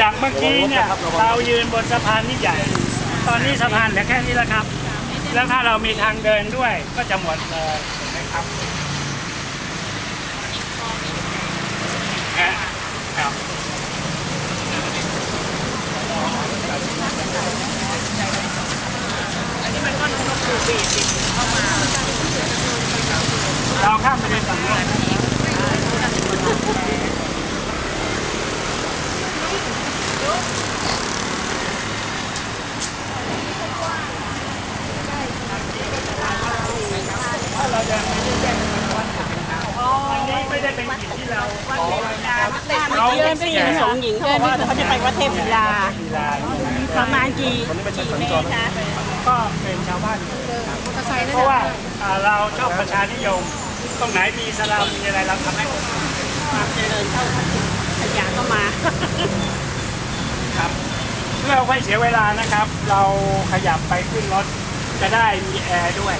จากเมื่อกี้เนี่ยเรายืนบนสะพานนี่ใหญ่ ตอนนี้สะพานเหลือแค่นี้แล้วครับ แล้วถ้าเรามีทางเดินด้วยก็จะหมดเลยเห็นไหมครับครับเราข้ามไปในฝั่งโน้นถ้าเราเดินไปเรื่อยๆอันนี้ไม่ได้ เป็นกิจที่เราเราเดินไปหญิงสองหญิงเขาบอกว่าเขาจะไปวัดเทพศิลากีฬาประมาณกี่กี่เมตรคะก็เป็นชาวบ้านเพราะว่าเราชอบประชานิยมตรงไหนมีสลามมีอะไรเราทำให้มดความเจริญเท่าขยะก็มาครับเพื่อไม่เสียเวลานะครับ เราขยับไปขึ้นรถจะได้มีแอร์ด้วย